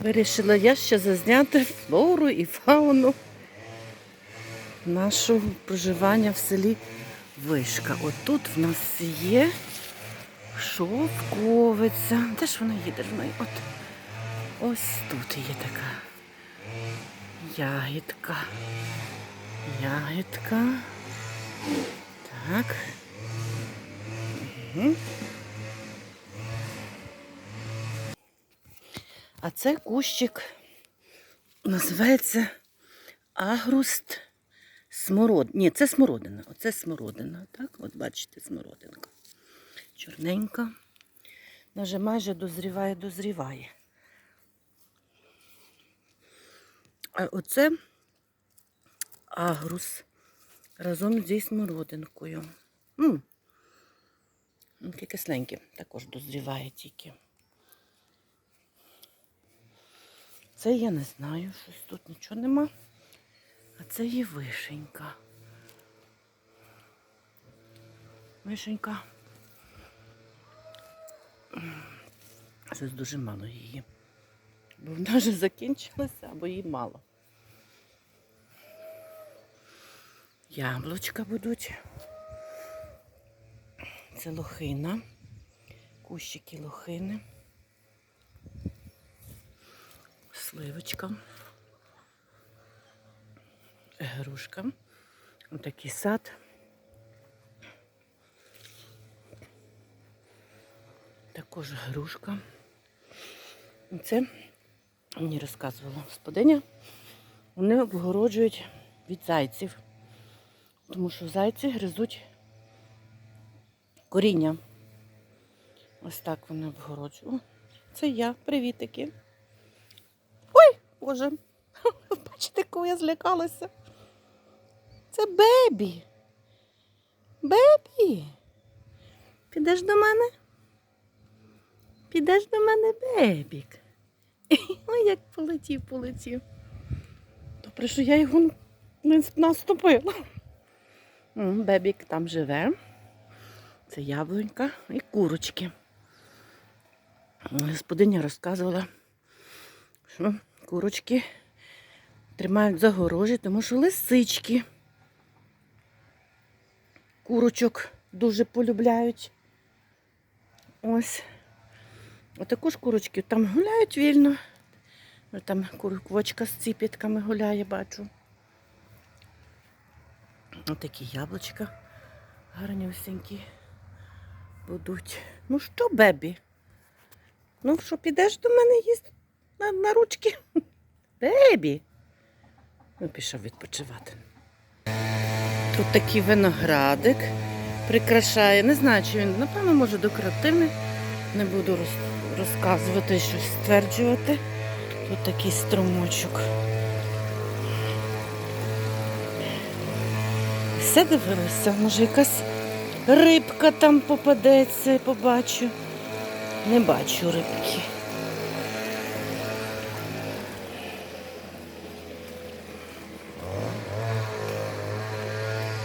Вирішила я ще зазняти флору і фауну нашого проживання в селі Вишка. Отут в нас є шовковиця. Де ж вона їде? Вона От ось тут є така ягідка. Ягідка. Так. Угу. А це кущик називається агруст смород. Ні, це смородина. Оце смородина. Так, от бачите, смородинка. Чорненька. Вона вже майже дозріває, дозріває. А оце агрус разом зі смородинкою. М. Таке кисленьке також дозріває тільки. Це я не знаю, щось тут нічого нема. А це є вишенька. Вишенька. Щось дуже мало її. Бо вона вже закінчилася, або її мало. Яблучка будуть. Це лохина. Кущики лохини. Сливочка. Грушка. Отакий сад. Також грушка. Це мені розказувала господиня. Вони обгороджують від зайців. Тому що зайці гризуть коріння. Ось так вони обгороджують. Це я. Привітики. Боже. Бачите, кого я злякалася. Це бебі. Бебі. Підеш до мене? Підеш до мене, бебік. Ой, як полетів, полетів. Добре, що я його не наступила. Бебік там живе. Це яблунька і курочки. Господиня розказувала, що курочки тримають загорожі, тому що лисички курочок дуже полюбляють. Ось. А також курочки там гуляють вільно. Ну, Там квочка з ціпітками гуляє, бачу. Отакі яблучка гарнюсенькі будуть. Ну що, бебі? Ну що, підеш до мене їсти на, на ручки? Бебі. Ну, пішов відпочивати. Тут такий виноградик прикрашає. Не знаю, чи він, напевно, може декоративний. Не буду роз- розказувати, щось стверджувати. Тут такий струмочок. Все дивилася, може якась рибка там попадеться, побачу. Не бачу рибки.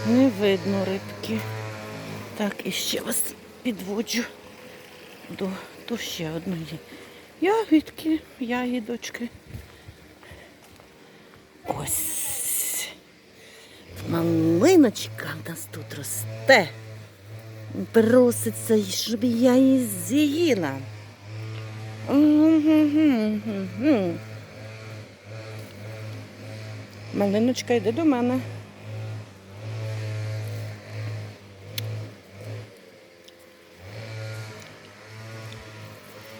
Не видно рибки. Так, і ще вас підводжу до, до ще одної ягідки, ягідочки. Ось. Малиночка в нас тут росте. Проситься, щоб я її з'їла. Малиночка, йди до мене.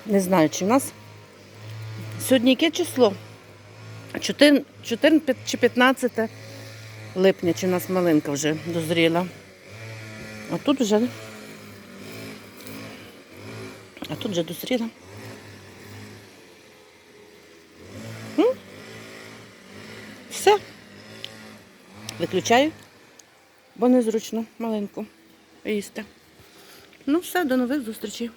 Не знаю, чи в нас сьогодні яке число? 14 чи 15 липня, чи в нас малинка вже дозріла. А тут вже. А тут вже дозріла. Все. Виключаю, бо незручно маленьку їсти. Ну все, до нових зустрічей.